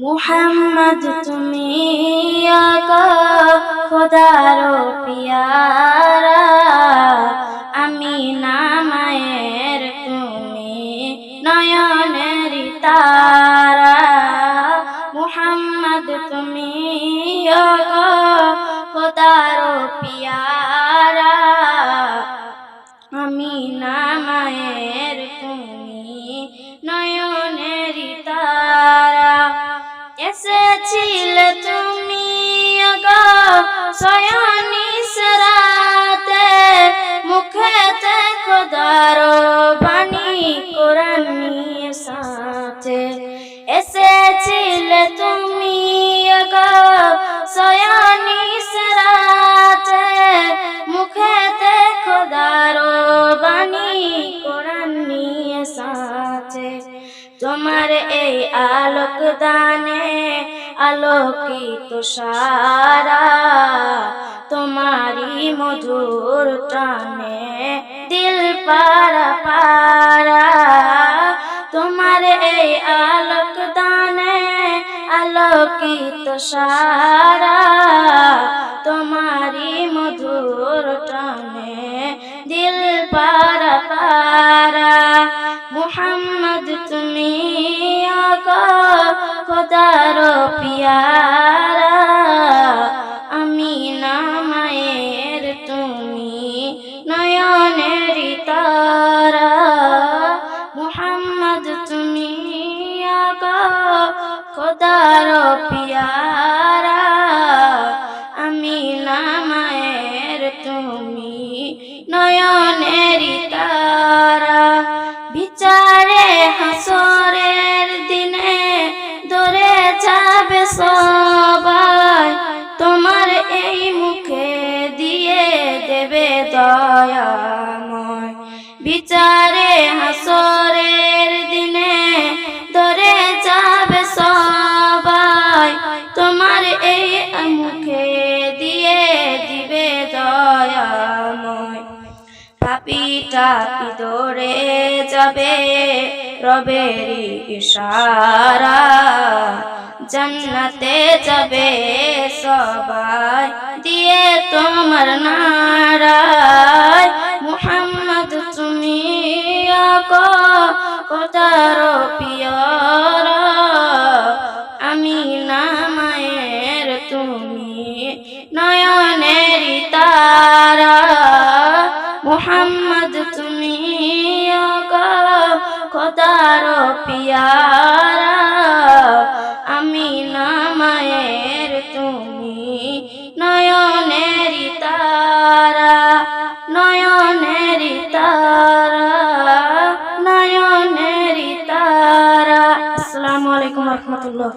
মুহাম্মদ তুমি খোদার পিয়ারা। আমি নামায়ের তুমি নয়নের তারা। মুহাম্মদ তুমি খোদার পিয়ারা। সয়নি সরাতে মুখেতে খোদার বাণী কোরআন নিয়ে সাথে। এসেছিলে তুমি আগা সয়নি সরাতে মুখেতে খোদার বাণী কোরআন নিয়ে সাথে। তোমার এই আলোক দানে আলোকিত সারা তোমারি মধুর টানে দিল পারা পারা। তোমার এই আলোক দানে আলোকিত সারা পিয়ারা আমি নামায়ের তুমি নয়নের তারা। মুহাম্মদ তুমি আকা খোদার পিয়ারা আমি নামায়ের তুমি নয়নের বিচারে হাসরের দিনে ধরে যাবে সবাই। তোমার এই মুখে দিয়ে দিবে দয়াময়। পাপি টাপি দৌড়ে যাবে রবেরি ইশারা। জান্নাতে যাবে সবাই। দিয়ে তোমার নারায় কোদার পিয়ারা, আমি নামায়ের তুমি নয়নের তারা। মুহাম্মদ তুমি খোদার পিয়ারা, আমি নামায়ের তুমি নয়নের তারা নয়নের তারা। আলাইকুম রহমতুল্লাহ।